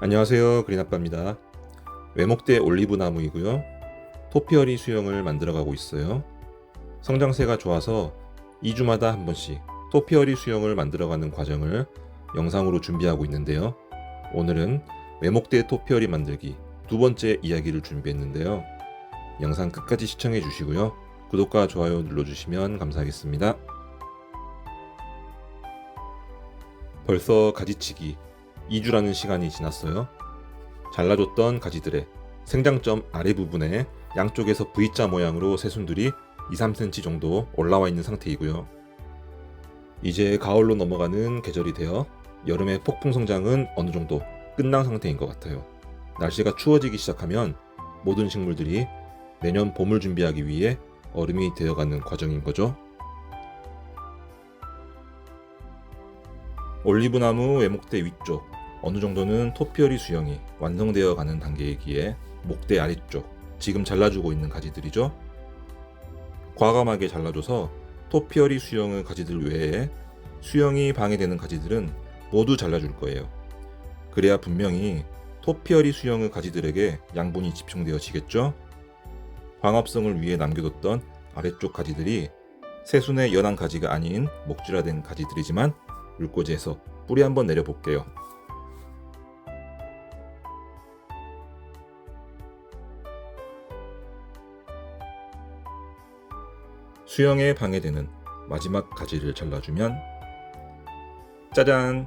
안녕하세요 그린아빠입니다. 외목대 올리브 나무이고요. 토피어리 수영을 만들어가고 있어요. 성장세가 좋아서 2주마다 한 번씩 토피어리 수영을 만들어가는 과정을 영상으로 준비하고 있는데요. 오늘은 외목대 토피어리 만들기 두 번째 이야기를 준비했는데요. 영상 끝까지 시청해 주시고요. 구독과 좋아요 눌러주시면 감사하겠습니다. 벌써 가지치기 2주라는 시간이 지났어요. 잘라줬던 가지들의 생장점 아래 부분에 양쪽에서 V자 모양으로 새순들이 2, 3cm 정도 올라와 있는 상태이고요. 이제 가을로 넘어가는 계절이 되어 여름의 폭풍 성장은 어느 정도 끝난 상태인 것 같아요. 날씨가 추워지기 시작하면 모든 식물들이 내년 봄을 준비하기 위해 얼음이 되어가는 과정인 거죠. 올리브나무 외목대 위쪽 어느 정도는 토피어리 수영이 완성되어 가는 단계이기에 목대 아래쪽 지금 잘라주고 있는 가지들이죠. 과감하게 잘라줘서 토피어리 수영의 가지들 외에 수영이 방해되는 가지들은 모두 잘라줄 거예요. 그래야 분명히 토피어리 수영의 가지들에게 양분이 집중되어지겠죠. 광합성을 위해 남겨뒀던 아래쪽 가지들이 새순의 연한 가지가 아닌 목질화된 가지들이지만 물꽂이에서 뿌리 한번 내려볼게요. 수영에 방해되는 마지막 가지를 잘라주면 짜잔!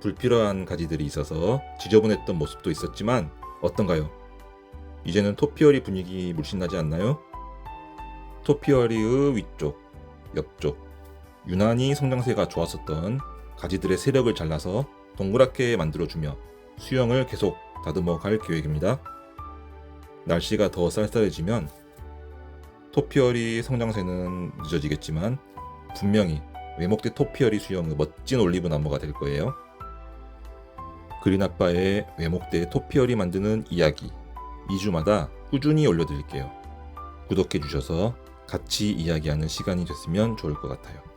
불필요한 가지들이 있어서 지저분했던 모습도 있었지만 어떤가요? 이제는 토피어리 분위기 물씬 나지 않나요? 토피어리의 위쪽, 옆쪽, 유난히 성장세가 좋았었던 가지들의 세력을 잘라서 동그랗게 만들어주며 수영을 계속 다듬어 갈 계획입니다. 날씨가 더 쌀쌀해지면 토피어리 성장세는 늦어지겠지만 분명히 외목대 토피어리 수영의 멋진 올리브 나무가 될 거예요. 그린 아빠의 외목대 토피어리 만드는 이야기 2주마다 꾸준히 올려드릴게요. 구독해 주셔서 같이 이야기하는 시간이 됐으면 좋을 것 같아요.